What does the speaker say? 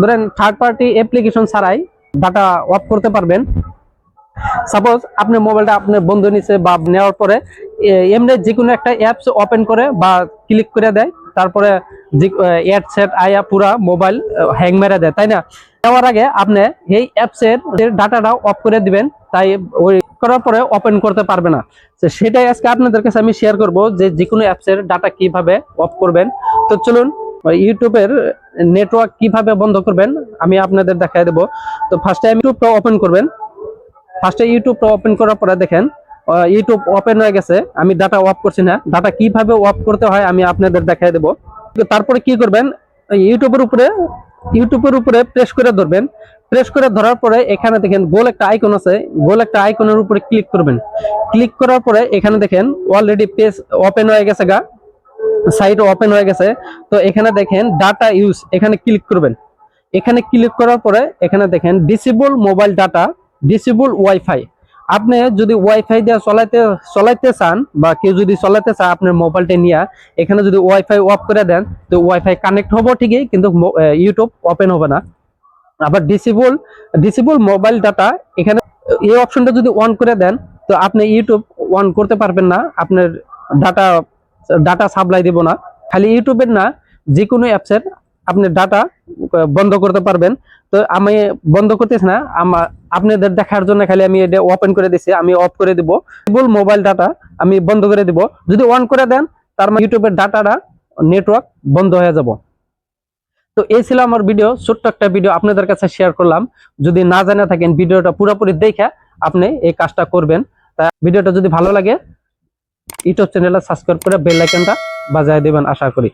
ধরেন third party application ছাড়াই data off করতে পারবেন। সাপোজ আপনি মোবাইলটা আপনার বন্ধু নিছে বা নেওয়ার পরে এমনি যে কোনো একটা অ্যাপস ওপেন করে বা ক্লিক করে দেয়, তারপরে অ্যাড সেট আয়া, পুরা মোবাইল হ্যাং মেরে দেয়, তাই না? নেওয়ার আগে আপনি এই অ্যাপসের ডাটাটা অফ করে দিবেন, তাই ওই করার পরে ওপেন করতে পারবে না। সেটাই আজকে আপনাদের কাছে আমি শেয়ার করব যে যে কোনো অ্যাপসের ডাটা কীভাবে অফ করবেন। তো চলুন ইউটিউবের নেটওয়ার্ক কীভাবে বন্ধ করবেন, আমি আপনাদের দেখাই দেবো। তো ফার্স্টে ইউটিউবটা ওপেন করবেন। ফার্স্টে ইউটিউবটা ওপেন করার পরে দেখেন ইউটিউব ওপেন হয়ে গেছে, আমি ডাটা অফ করছি না। ডাটা কীভাবে অফ করতে হয়, আমি আপনাদের দেখাই দেবো। তারপরে কি করবেন, ইউটিউবের উপরে ইউটিউবের উপরে প্রেস করে ধরবেন। প্রেস করে ধরার পরে এখানে দেখেন, গোল একটা আইকন আছে। গোল একটা আইকনের উপরে ক্লিক করবেন। ক্লিক করার পরে এখানে দেখেন অলরেডি পেজ ওপেন হয়ে গেছে গা। সাইট ওপেন হয়ে গেছে। তো এখানে দেখেন ডাটা ইউজ, এখানে ক্লিক করবেন। এখানে ক্লিক করার পরে এখানে দেখেন disable mobile data, disable wifi. আপনি যদি ওয়াইফাই দিয়ে চলাইতে চলাইতে চান বা কেউ যদি চলাইতে চান আপনার মোবাইলটা নিয়ে, এখানে যদি ওয়াইফাই অফ করে দেন, তো ওয়াইফাই কানেক্ট হব ঠিকই, কিন্তু ইউটিউব ওপেন হবে না। আবার ডিসেবল ডিসেবল মোবাইল ডাটা, এখানে এই অপশনটা যদি অন করে দেন, তো আপনি ইউটিউব অন করতে পারবেন না, আপনার ডাটা ডাটা সাপ্লাই দিব না। খালি ইউটিউবের না যে কোনো অ্যাপসের আপনি ডাটা বন্ধ করতে পারবেন। তো আমি বন্ধ করতেছি না আমার আপনাদের দেখার জন্য খালি আমি এটা ওপেন করে দিছি, আমি অফ করে দিব। কেবল মোবাইল ডাটা আমি বন্ধ করে দিব। যদি অন করে দেন, তার মানে ইউটিউবের ডাটাটা নেটওয়ার্ক বন্ধ হয়ে যাব। তো এই ছিল আমার ভিডিও ছোট্ট একটা ভিডিও আপনাদের কাছে শেয়ার করলাম। যদি না জানা থাকেন ভিডিওটা পুরোপুরি দেখে আপনি এই কাজটা করবেন। তা ভিডিওটা যদি ভালো লাগে ইউটিউব চ্যানেলটা সাবস্ক্রাইব করে বেল আইকনটা বাজায় দেবেন আশা করি।